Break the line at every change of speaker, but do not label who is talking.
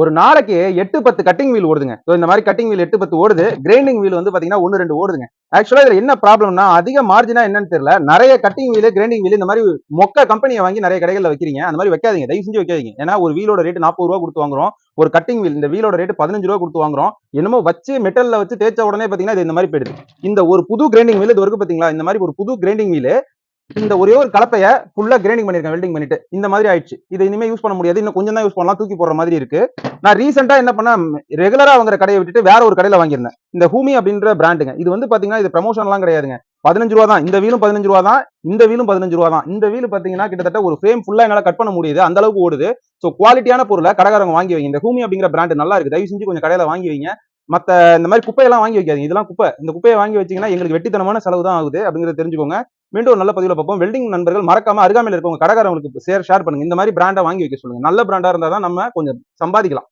ஒரு நாளைக்கு எட்டு பத்து கட்டிங் வீல் ஓடுதுங்க. ஸோ இந்த மாதிரி கட்டிங் வீல் எட்டு பத்து ஓடுது. கிரைண்டிங் வீல் வந்து பார்த்தீங்கன்னா ஒன்று ரெண்டு ஓடுதுங்க. ஆக்சுவலாக இதில் என்ன ப்ராப்ளம்னா அதிக மார்ஜினா என்னன்னு தெரியல. நிறைய கட்டிங் வீல் கிரைண்டிங் வீல் இந்த மாதிரி மொக்க கம்பெனியை வாங்கி நிறைய கடைகளில் வைக்கிறீங்க. அந்த மாதிரி வைக்காதீங்க. தயவு செஞ்சு வைக்காதீங்க. ஏன்னா ஒரு வீலோட ரேட் நாற்பது ரூபா கொடுத்து வாங்குறோம். ஒரு கட்டிங் வீல் இந்த வீலோட ரேட் பதினஞ்சு ரூபா கொடுத்து வாங்குறோம். என்னமோ வச்சு மெட்டலில் வச்சு தேய்ச்ச உடனே பார்த்தீங்கன்னா இது இந்த மாதிரி போயிடுது. இந்த ஒரு புது கிரைண்டிங் வீல் இது வரைக்கும் பார்த்தீங்களா இந்த மாதிரி ஒரு புது கிரைண்டிங் வீல் இந்த ஒரே ஒரு கலப்பைய ஃபுல்லா கிரைண்டிங் பண்ணிருக்கேன் வெல்டிங் பண்ணிட்டு. இந்த மாதிரி ஆயிடுச்சு. இதை இனிமே யூஸ் பண்ண முடியாது. இன்னும் கொஞ்சம் தான் யூஸ் பண்ணலாம். தூக்கி போடுற மாதிரி இருக்கு. நான் ரீசெண்டா என்ன பண்ண ரெகுலரா வாங்குற கடையை விட்டுட்டு வேற ஒரு கடையில வாங்கியிருந்தேன். இந்த ஹூமி அப்படின்ற பிராண்டுங்க இது வந்து பாத்தீங்கன்னா இது ப்ரமோஷன்லாம் கிடையாதுங்க. பதினஞ்சு ரூபா தான். இந்த வீலும் பதினஞ்சு ரூபா தான். இந்த வீலும் பதினஞ்சு ரூபா தான். இந்த வீல் பாத்தீங்கன்னா கிட்டத்தட்ட ஒரு ஃப்ரேம் ஃபுல்லா என்னால கட் பண்ண முடியுது. அந்த அளவுக்கு ஓடுது. ஸோ குவாலிட்டியான பொருளை கடைக்காரங்க வாங்கி வைங்க. இந்த ஹூமி அப்படிங்கிற பிராண்டு நல்லா இருக்கு. தயவு செஞ்சு கொஞ்சம் கடையில வாங்கி வைங்க. மத்த இந்த மாதிரி குப்பையெல்லாம் வாங்கி வைக்காதீங்க. இதெல்லாம் குப்பை. இந்த குப்பையை வாங்கி வச்சீங்கன்னா எங்களுக்கு வெட்டித்தனமான செலவு தான் ஆகுது அப்படிங்கறத தெரிஞ்சுக்கோங்க. மீண்டும் ஒரு நல்ல பதிவில் பார்ப்போம். வெல்டிங் நண்பர்கள் மறக்காம அருகாமையில் இருக்கவங்க கடைக்காரங்களுக்கு ஷேர் ஷேர் பண்ணுங்க. இந்த மாதிரி பிராண்டை வாங்கி வைக்க சொல்லுங்க. நல்ல பிராண்டா இருந்தால் தான் நம்ம கொஞ்சம் சம்பாதிக்கலாம்.